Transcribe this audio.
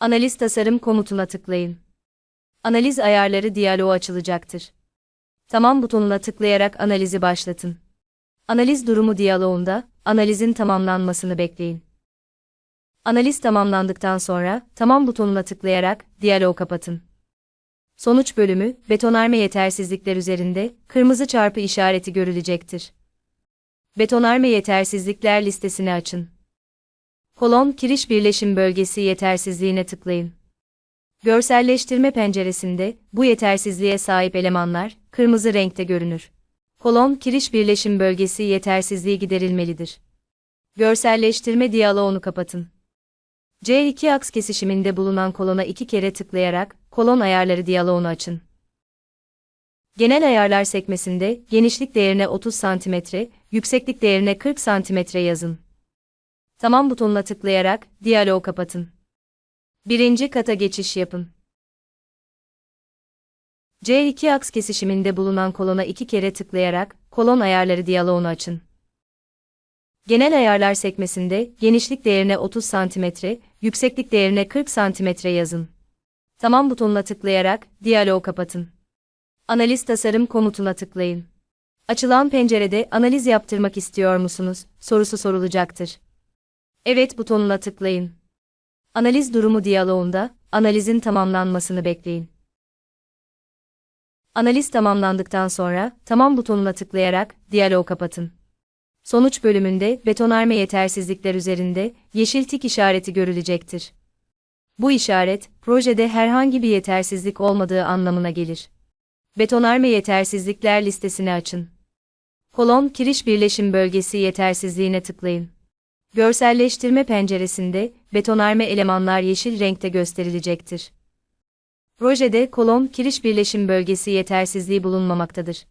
Analiz tasarım komutuna tıklayın. Analiz ayarları diyaloğu açılacaktır. Tamam butonuna tıklayarak analizi başlatın. Analiz durumu diyaloğunda, analizin tamamlanmasını bekleyin. Analiz tamamlandıktan sonra, tamam butonuna tıklayarak, diyaloğu kapatın. Sonuç bölümü, betonarme yetersizlikler üzerinde, kırmızı çarpı işareti görülecektir. Betonarme yetersizlikler listesini açın. Kolon kiriş birleşim bölgesi yetersizliğine tıklayın. Görselleştirme penceresinde, bu yetersizliğe sahip elemanlar, kırmızı renkte görünür. Kolon kiriş birleşim bölgesi yetersizliği giderilmelidir. Görselleştirme diyaloğunu kapatın. C2 aks kesişiminde bulunan kolona iki kere tıklayarak, kolon ayarları diyaloğunu açın. Genel ayarlar sekmesinde, genişlik değerine 30 cm, yükseklik değerine 40 cm yazın. Tamam butonuna tıklayarak, diyaloğu kapatın. Birinci kata geçiş yapın. C2 aks kesişiminde bulunan kolona iki kere tıklayarak, kolon ayarları diyaloğunu açın. Genel ayarlar sekmesinde, genişlik değerine 30 cm, yükseklik değerine 40 cm yazın. Tamam butonuna tıklayarak, diyaloğu kapatın. Analiz tasarım komutuna tıklayın. Açılan pencerede analiz yaptırmak istiyor musunuz? sorusu sorulacaktır. Evet butonuna tıklayın. Analiz durumu diyaloğunda, analizin tamamlanmasını bekleyin. Analiz tamamlandıktan sonra, tamam butonuna tıklayarak, diyaloğu kapatın. Sonuç bölümünde, betonarme yetersizlikler üzerinde, yeşil tik işareti görülecektir. Bu işaret, projede herhangi bir yetersizlik olmadığı anlamına gelir. Betonarme yetersizlikler listesini açın. Kolon kiriş birleşim bölgesi yetersizliğine tıklayın. Görselleştirme penceresinde, betonarme elemanlar yeşil renkte gösterilecektir. Projede kolon kiriş birleşim bölgesi yetersizliği bulunmamaktadır.